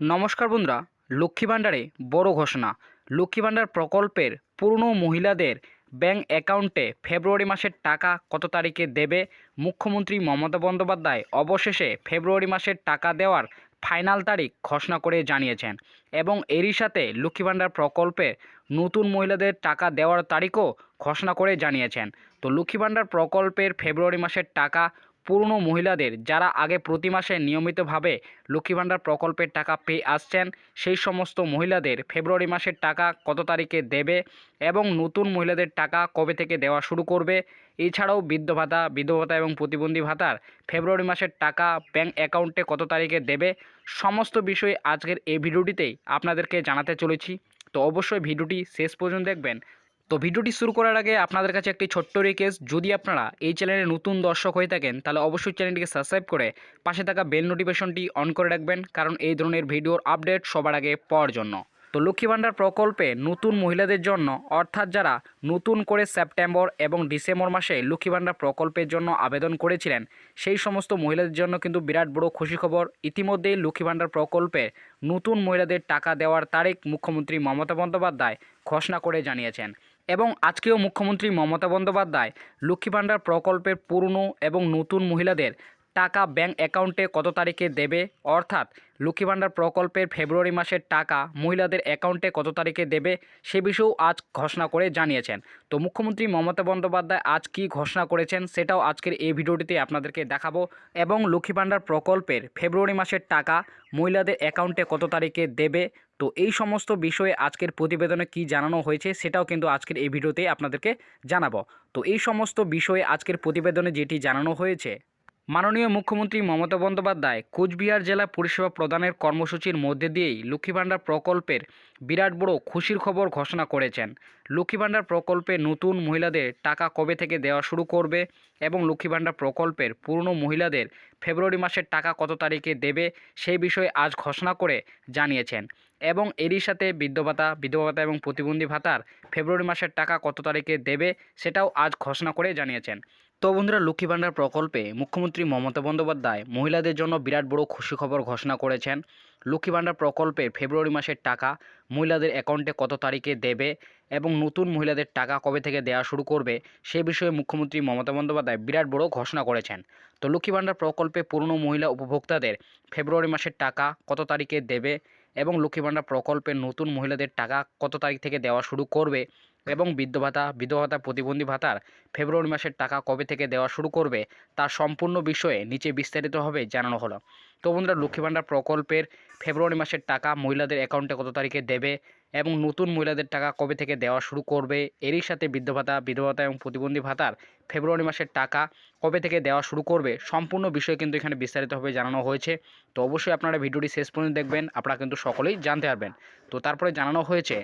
নমস্কার বন্ধুরা, লক্ষ্মী ভাণ্ডারে বড় ঘোষণা। লক্ষ্মী ভাণ্ডার প্রকল্পের পুরনো মহিলাদের ব্যাংক অ্যাকাউন্টে ফেব্রুয়ারি মাসের টাকা কত তারিখে দেবে? মুখ্যমন্ত্রী মমতা বন্দ্যোপাধ্যায় অবশেষে ফেব্রুয়ারি মাসের টাকা দেওয়ার ফাইনাল তারিখ ঘোষণা করে জানিয়েছেন এবং এরই সাথে লক্ষ্মী ভাণ্ডার প্রকল্পের নতুন মহিলাদের টাকা দেওয়ার তারিখও ঘোষণা করে জানিয়েছেন। তো লক্ষ্মী ভাণ্ডার প্রকল্পের ফেব্রুয়ারি মাসের টাকা পুরনো মহিলাদের যারা আগে প্রতি মাসে নিয়মিতভাবে লক্ষ্মী ভাণ্ডার প্রকল্পের টাকা পেয়ে আসছেন, সেই সমস্ত মহিলাদের ফেব্রুয়ারি মাসের টাকা কত তারিখে দেবে এবং নতুন মহিলাদের টাকা কবে থেকে দেওয়া শুরু করবে? এছাড়াও বৃদ্ধ ভাতা, বিধবা ভাতা এবং প্রতিবন্ধী ভাতার ফেব্রুয়ারি মাসের টাকা ব্যাংক অ্যাকাউন্টে কত তারিখে দেবে? সমস্ত বিষয়ে আজকের এই ভিডিওটিতেই আপনাদেরকে জানাতে চলেছি। তো অবশ্যই ভিডিওটি শেষ পর্যন্ত দেখবেন। তো ভিডিওটি শুরু করার আগে আপনাদের কাছে একটি ছোট্ট রিকোয়েস্ট যদি আপনারা এই চ্যানেলে নতুন দর্শক হয়ে থাকেন, তাহলে অবশ্যই চ্যানেলটিকে সাবস্ক্রাইব করে পাশে থাকা বেল নোটিফিকেশনটি অন করে রাখবেন, কারণ এই ধরনের ভিডিওর আপডেট সবার আগে পাওয়ার জন্য। তো লক্ষ্মী ভাণ্ডার প্রকল্পে নতুন মহিলাদের জন্য, অর্থাৎ যারা নতুন করে সেপ্টেম্বর এবং ডিসেম্বর মাসে লক্ষ্মী ভাণ্ডার প্রকল্পের জন্য আবেদন করেছিলেন, সেই সমস্ত মহিলাদের জন্য কিন্তু বিরাট বড় খুশি খবর। ইতিমধ্যেই লক্ষ্মী ভাণ্ডার প্রকল্পে নতুন মহিলাদের টাকা দেওয়ার তারিখ মুখ্যমন্ত্রী মমতা বন্দ্যোপাধ্যায় ঘোষণা করে জানিয়েছেন। এবং আজকেও মুখ্যমন্ত্রী মমতা বন্দ্যোপাধ্যায় লক্ষ্মী ভাণ্ডার প্রকল্পের পুরনো এবং নতুন মহিলাদের টাকা ব্যাংক অ্যাকাউন্টে কত তারিখে দেবে? অর্থাৎ লক্ষ্মী ভাণ্ডার প্রকল্পের ফেব্রুয়ারি মাসের টাকা মহিলাদের অ্যাকাউন্টে কত তারিখে দেবে সে বিষয়েও আজ ঘোষণা করে জানিয়েছেন। তো মুখ্যমন্ত্রী মমতা বন্দ্যোপাধ্যায় আজ কী ঘোষণা করেছেন সেটাও আজকের এই ভিডিওটিতে আপনাদেরকে দেখাবো। এবং লক্ষ্মী ভাণ্ডার প্রকল্পের ফেব্রুয়ারি মাসের টাকা মহিলাদের অ্যাকাউন্টে কত তারিখে দেবে তো এই সমস্ত বিষয়ে আজকের প্রতিবেদনে কি জানানো হয়েছে সেটাও কিন্তু আজকের এই ভিডিওতে আপনাদেরকে জানাব। তো এই সমস্ত বিষয়ে আজকের প্রতিবেদনে যেটি জানানো হয়েছে, মাননীয় মুখ্যমন্ত্রী মমতা বন্দ্যোপাধ্যায় কোচবিহার জেলা পরিষেবা প্রদানের কর্মসূচির মধ্যে দিয়েই লক্ষ্মী ভাণ্ডার প্রকল্পের বিরাট বড় খুশির খবর ঘোষণা করেছেন। লক্ষ্মী ভাণ্ডার প্রকল্পে নতুন মহিলাদের টাকা কবে থেকে দেওয়া শুরু করবে এবং লক্ষ্মী ভাণ্ডার প্রকল্পের পুরনো মহিলাদের ফেব্রুয়ারি মাসের টাকা কত তারিখে দেবে সেই বিষয়ে আজ ঘোষণা করে জানিয়েছেন। এবং এরই সাথে বৃদ্ধ ভাতা, বিধবা ভাতা এবং প্রতিবন্ধী ভাতার ফেব্রুয়ারি মাসের টাকা কত তারিখে দেবে সেটাও আজ ঘোষণা করে জানিয়েছেন। তো বন্ধুরা, লক্ষ্মী ভাণ্ডার প্রকল্পে মুখ্যমন্ত্রী মমতা বন্দ্যোপাধ্যায় মহিলাদের জন্য বিরাট বড় খুশি খবর ঘোষণা করেছেন। লক্ষ্মী ভাণ্ডার প্রকল্পের ফেব্রুয়ারি মাসের টাকা মহিলাদের অ্যাকাউন্টে কত তারিখে দেবে এবং নতুন মহিলাদের টাকা কবে থেকে দেওয়া শুরু করবে সে বিষয়ে মুখ্যমন্ত্রী মমতা বন্দ্যোপাধ্যায় বিরাট বড় ঘোষণা করেছেন। তো লক্ষ্মী ভাণ্ডার প্রকল্পে পুরনো মহিলা উপভোক্তাদের ফেব্রুয়ারি মাসের টাকা কত তারিখে দেবে এবং লক্ষ্মী ভাণ্ডার প্রকল্পের নতুন মহিলাদের টাকা কত তারিখ থেকে দেওয়া শুরু করবে? এবং বৃদ্ধ ভাতা বিধবা ভাতা প্রতিবন্ধী ভাতার ফেব্রুয়ারি মাসের টাকা কবে থেকে দেওয়া শুরু করবে? তার সম্পূর্ণ বিষয়ে নিচে বিস্তারিতভাবে জানানো হলো। তো বন্ধুরা, লক্ষ্মী ভাণ্ডার প্রকল্পের ফেব্রুয়ারি মাসের টাকা মহিলাদের অ্যাকাউন্টে কত তারিখে দেবে? এবং নতুন মহিলাদের টাকা কবে থেকে দেওয়া শুরু করবে? এরই সাথে বৃদ্ধ ভাতা, বিধবা ভাতা এবং প্রতিবন্ধী ভাতার ফেব্রুয়ারি মাসের টাকা কবে থেকে দেওয়া শুরু করবে? সম্পূর্ণ বিষয় কিন্তু এখানে বিস্তারিতভাবে জানানো হয়েছে। তো অবশ্যই আপনারা ভিডিওটি শেষ পর্যন্ত দেখবেন, আপনারা কিন্তু সকলেই জানতে পারবেন। তো তারপরে জানানো হয়েছে,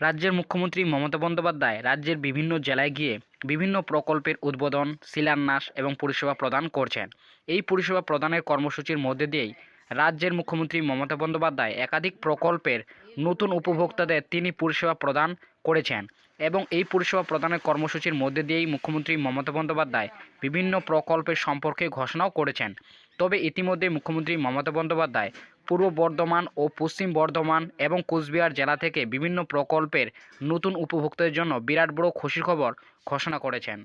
রাজ্যের মুখ্যমন্ত্রী মমতা বন্দ্যোপাধ্যায় রাজ্যের বিভিন্ন জেলায় গিয়ে বিভিন্ন প্রকল্পের উদ্বোধন, শিলান্যাস এবং পরিষেবা প্রদান করছেন। এই পরিষেবা প্রদানের কর্মসূচির মধ্যে দিয়েই রাজ্যের মুখ্যমন্ত্রী মমতা বন্দ্যোপাধ্যায় একাধিক প্রকল্পের নতুন উপভোক্তাদের তিনি পরিষেবা প্রদান করেছেন এবং এই পরিষেবা প্রদানের কর্মসূচির মধ্যে দিয়েই মুখ্যমন্ত্রী মমতা বন্দ্যোপাধ্যায় বিভিন্ন প্রকল্পের সম্পর্কে ঘোষণাও করেছেন। তবে ইতিমধ্যে মুখ্যমন্ত্রী মমতা বন্দ্যোপাধ্যায় পূর্ব বর্ধমান ও পশ্চিম বর্ধমান এবং কোচবিহার জেলা থেকে বিভিন্ন প্রকল্পের নতুন উপভোক্তাদের জন্য বিরাট বড় খুশির খবর ঘোষণা করেছেন।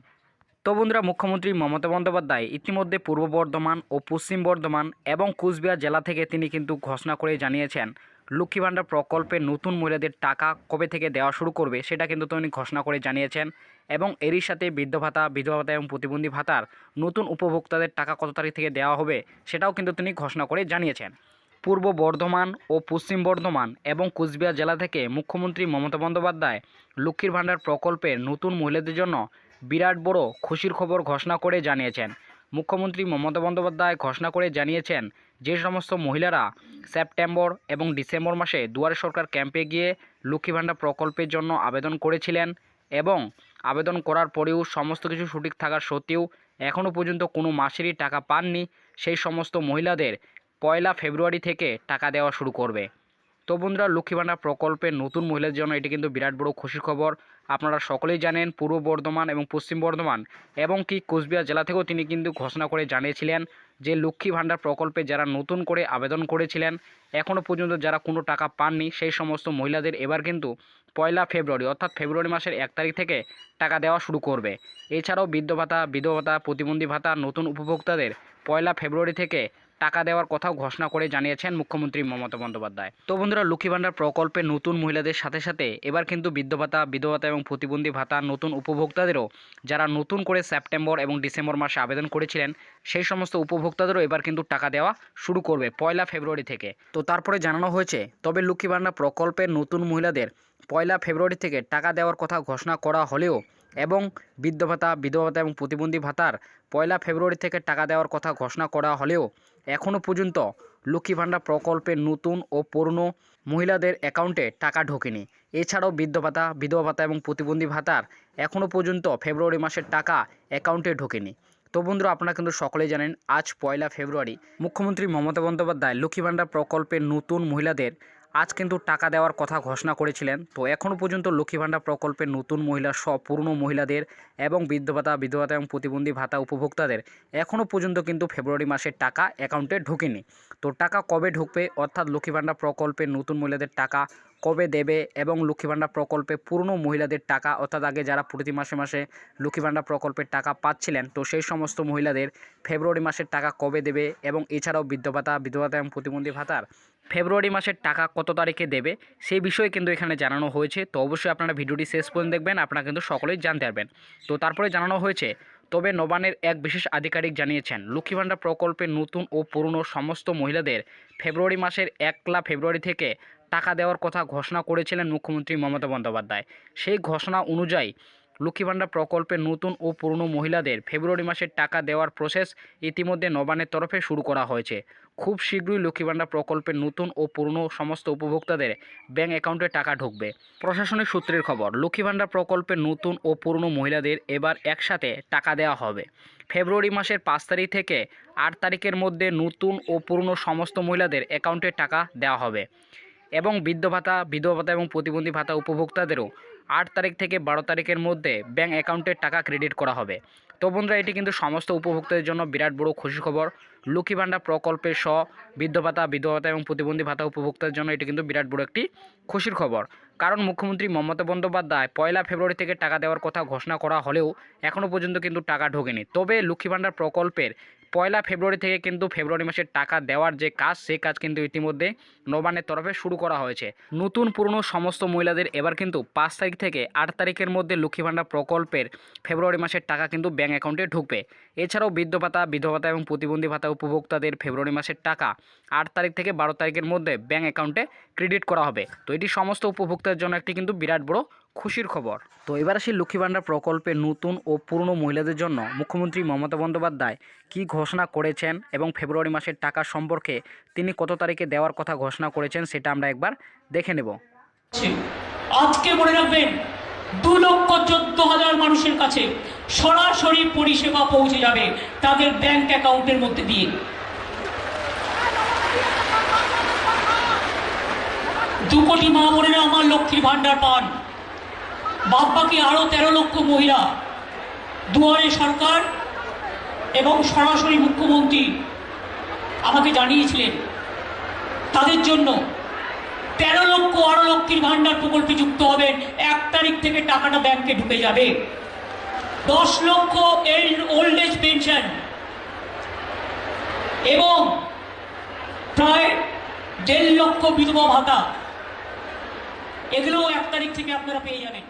তো বন্ধুরা, মুখ্যমন্ত্রী মমতা বন্দ্যোপাধ্যায় ইতিমধ্যে পূর্ব বর্ধমান ও পশ্চিম বর্ধমান এবং কোচবিহার জেলা থেকে তিনি কিন্তু ঘোষণা করে জানিয়েছেন, লক্ষ্মী ভাণ্ডার প্রকল্পে নতুন মহিলাদের টাকা কবে থেকে দেওয়া শুরু করবে সেটা কিন্তু তিনি ঘোষণা করে জানিয়েছেন এবং এরই সাথে বৃদ্ধ ভাতা, বিধবা ভাতা এবং প্রতিবন্ধী ভাতার নতুন উপভোক্তাদের টাকা কত তারিখ থেকে দেওয়া হবে সেটাও কিন্তু তিনি ঘোষণা করে জানিয়েছেন। পূর্ব বর্ধমান ও পশ্চিম বর্ধমান এবং কুচবিহার জেলা থেকে মুখ্যমন্ত্রী মমতা বন্দ্যোপাধ্যায় লক্ষ্মীর ভাণ্ডার প্রকল্পের নতুন মহিলাদের জন্য বিরাট বড় খুশির খবর ঘোষণা করে জানিয়েছেন। মুখ্যমন্ত্রী মমতা বন্দ্যোপাধ্যায় ঘোষণা করে জানিয়েছেন যে, সমস্ত মহিলারা সেপ্টেম্বর এবং ডিসেম্বর মাসে দুয়ারে সরকার ক্যাম্পে গিয়ে লক্ষ্মী ভাণ্ডার প্রকল্পের জন্য আবেদন করেছিলেন এবং আবেদন করার পরেও সমস্ত কিছু সঠিক থাকার সত্ত্বেও এখনও পর্যন্ত কোনো মাসেরই টাকা পাননি। সেই সমস্ত মহিলাদের পয়লা ফেব্রুয়ারি থেকে টাকা দেওয়া শুরু করবে। তো বন্ধুরা, লক্ষ্মী ভাণ্ডার প্রকল্পের নতুন মহিলাদের জন্য এটি কিন্তু বিরাট বড় খুশির খবর। আপনারা সকলেই জানেন, পূর্ব বর্ধমান এবং পশ্চিম বর্ধমান এবং কি কোচবিহার জেলা থেকেও তিনি কিন্তু ঘোষণা করে জানিয়েছিলেন যে, লক্ষ্মী ভাণ্ডার প্রকল্পে যারা নতুন করে আবেদন করেছিলেন এখনও পর্যন্ত যারা কোনো টাকা পাননি, সেই সমস্ত মহিলাদের এবার কিন্তু পয়লা ফেব্রুয়ারি অর্থাৎ ফেব্রুয়ারি মাসের এক তারিখ থেকে টাকা দেওয়া শুরু করবে। এছাড়াও বৃদ্ধ ভাতা, বিধবা ভাতা, প্রতিবন্ধী ভাতা নতুন উপভোক্তাদের পয়লা ফেব্রুয়ারি থেকে টাকা দেওয়ার কথাও ঘোষণা করে জানিয়েছেন মুখ্যমন্ত্রী মমতা বন্দ্যোপাধ্যায়। তো বন্ধুরা, লক্ষ্মী ভাণ্ডার প্রকল্পে নতুন মহিলাদের সাথে সাথে এবার কিন্তু বৃদ্ধ ভাতা বিধবা ভাতা এবং প্রতিবন্ধী ভাতা নতুন উপভোক্তাদেরও যারা নতুন করে সেপ্টেম্বর এবং ডিসেম্বর মাসে আবেদন করেছিলেন, সেই সমস্ত উপভোক্তাদেরও এবার কিন্তু টাকা দেওয়া শুরু করবে পয়লা ফেব্রুয়ারি থেকে। তো তারপরে জানানো হয়েছে, তবে লক্ষ্মী ভাণ্ডার প্রকল্পের নতুন মহিলাদের পয়লা ফেব্রুয়ারি থেকে টাকা দেওয়ার কথা ঘোষণা করা হলেও এবং বৃদ্ধ ভাতা, বিধবা ভাতা এবং প্রতিবন্ধী ভাতার পয়লা ফেব্রুয়ারি থেকে টাকা দেওয়ার কথা ঘোষণা করা হলেও এখনও পর্যন্ত লক্ষ্মী ভাণ্ডার প্রকল্পের নতুন ও পুরনো মহিলাদের অ্যাকাউন্টে টাকা ঢোকেনি। এছাড়াও বৃদ্ধ ভাতা, বিধবা ভাতা এবং প্রতিবন্ধী ভাতার এখনও পর্যন্ত ফেব্রুয়ারি মাসের টাকা অ্যাকাউন্টে ঢোকেনি। তো বন্ধুরা, আপনারা কিন্তু সকলেই জানেন, আজ পয়লা ফেব্রুয়ারি মুখ্যমন্ত্রী মমতা বন্দ্যোপাধ্যায় লক্ষ্মী ভাণ্ডার প্রকল্পের নতুন মহিলাদের আজ কিন্তু টাকা দেওয়ার কথা ঘোষণা করেছিলেন। তো এখনও পর্যন্ত লক্ষ্মী ভাণ্ডার প্রকল্পে নতুন মহিলা সব পুরনো মহিলাদের এবং বৃদ্ধ ভাতা, বিধবা ভাতা এবং প্রতিবন্ধী ভাতা উপভোক্তাদের এখনও পর্যন্ত কিন্তু ফেব্রুয়ারি মাসের টাকা অ্যাকাউন্টে ঢোকেনি। তো টাকা কবে ঢুকবে? অর্থাৎ লক্ষ্মী ভাণ্ডার প্রকল্পের নতুন মহিলাদের টাকা কবে দেবে? এবং লক্ষ্মী ভাণ্ডার প্রকল্পে পুরনো মহিলাদের টাকা, অর্থাৎ আগে যারা প্রতি মাসে মাসে লক্ষ্মী ভাণ্ডার প্রকল্পের টাকা পাচ্ছিলেন, তো সেই সমস্ত মহিলাদের ফেব্রুয়ারি মাসের টাকা কবে দেবে? এবং এছাড়াও বৃদ্ধ ভাতা, বিধবা ভাতা এবং প্রতিবন্ধী ভাতার ফেব্রুয়ারি মাসের টাকা কত তারিখে দেবে? সেই বিষয়ে কিন্তু এখানে জানানো হয়েছে। তো অবশ্যই আপনারা ভিডিওটি শেষ পর্যন্ত দেখবেন, আপনারা কিন্তু সকলেই জানতে পারবেন। তো তারপরে জানানো হয়েছে তবে নবানের এক বিশেষ আধিকারিক জানিয়েছেন, লক্ষ্মী ভাণ্ডার প্রকল্পে নতুন ও পুরনো সমস্ত মহিলাদের ফেব্রুয়ারি মাসের একলা ফেব্রুয়ারি থেকে টাকা দেওয়ার কথা ঘোষণা করেছিলেন মুখ্যমন্ত্রী মমতা বন্দ্যোপাধ্যায়। সেই ঘোষণা অনুযায়ী লক্ষ্মী ভাণ্ডার প্রকল্পের নতুন ও পুরনো মহিলাদের ফেব্রুয়ারি মাসের টাকা দেওয়ার প্রসেস ইতিমধ্যে নবানের তরফে শুরু করা হয়েছে। খুব শীঘ্রই লক্ষ্মী ভাণ্ডার প্রকল্পের নতুন ও পুরনো সমস্ত উপভোক্তাদের ব্যাঙ্ক অ্যাকাউন্টে টাকা ঢুকবে। প্রশাসনিক সূত্রের খবর, লক্ষ্মী ভাণ্ডার প্রকল্পের নতুন ও পুরনো মহিলাদের এবার একসাথে টাকা দেওয়া হবে। ফেব্রুয়ারি মাসের পাঁচ তারিখ থেকে আট তারিখের মধ্যে নতুন ও পুরনো সমস্ত মহিলাদের অ্যাকাউন্টে টাকা দেওয়া হবে। এবং বৃদ্ধ ভাতা, বিধবা ভাতা এবং প্রতিবন্ধী ভাতা উপভোক্তাদেরও আট তারিখ থেকে বারো তারিখের মধ্যে ব্যাঙ্ক অ্যাকাউন্টে টাকা ক্রেডিট করা হবে। তো বন্ধুরা, এটি কিন্তু সমস্ত উপভোক্তাদের জন্য বিরাট বড় খুশি খবর। লক্ষ্মী ভাণ্ডার প্রকল্পের স, বৃদ্ধ ভাতা, বিধবা ভাতা এবং প্রতিবন্ধী ভাতা উপভোক্তাদের জন্য এটি কিন্তু বিরাট বড় একটি খুশির খবর। কারণ মুখ্যমন্ত্রী মমতা বন্দ্যোপাধ্যায় পয়লা ফেব্রুয়ারি থেকে টাকা দেওয়ার কথা ঘোষণা করা হলেও এখনও পর্যন্ত কিন্তু টাকা ঢোকেনি। তবে লক্ষ্মী ভাণ্ডার প্রকল্পের পয়লা ফেব্রুয়ারি থেকে কিন্তু ফেব্রুয়ারি মাসের টাকা দেওয়ার যে কাজ, সেই কাজ কিন্তু ইতিমধ্যে নবান্নের তরফে শুরু করা হয়েছে। নতুন পুরনো সমস্ত মহিলাদের এবার কিন্তু পাঁচ তারিখ থেকে আট তারিখের মধ্যে লক্ষ্মী ভাণ্ডার প্রকল্পের ফেব্রুয়ারি মাসের টাকা কিন্তু ব্যাঙ্ক অ্যাকাউন্টে ঢুকবে। এছাড়াও বৃদ্ধ ভাতা, বিধবা ভাতা এবং প্রতিবন্ধী ভাতা উপভোক্তাদের ফেব্রুয়ারি মাসের টাকা আট তারিখ থেকে বারো তারিখের মধ্যে ব্যাঙ্ক অ্যাকাউন্টে ক্রেডিট করা হবে। তো এটি সমস্ত উপভোক্তার জন্য একটি কিন্তু বিরাট বড় খুশির খবর। তো এবার আসি লক্ষ্মী ভাণ্ডার প্রকল্পে নতুন ও পুরনো মহিলাদের জন্য মুখ্যমন্ত্রী মমতা বন্দ্যোপাধ্যায় কী ঘোষণা করেছেন এবং ফেব্রুয়ারি মাসের টাকা সম্পর্কে তিনি কত তারিখে দেওয়ার কথা ঘোষণা করেছেন সেটা আমরা একবার দেখে নেব। আজকে মনে রাখবেন, দু লক্ষ চোদ্দ হাজার মানুষের কাছে সরাসরি পরিষেবা পৌঁছে যাবে তাদের ব্যাংক অ্যাকাউন্টের মধ্যে দিয়ে। দু কোটি মা বোনেরা আমার লক্ষ্মীর ভাণ্ডার পান। বাদ বাকি আরও তেরো লক্ষ মহিলা দুয়ারে সরকার এবং সরাসরি মুখ্যমন্ত্রী আমাকে জানিয়েছিলেন, তাদের জন্য তেরো লক্ষ আরও লক্ষীর ভান্ডার প্রকল্পে যুক্ত হবেন। এক তারিখ থেকে টাকাটা ব্যাংকে ঢুকে যাবে। দশ লক্ষ ওল্ড এজ পেনশন এবং প্রায় দেড় লক্ষ বিধবা ভাতা। এগুলোও এক তারিখ থেকে আপনারা পেয়ে যাবেন।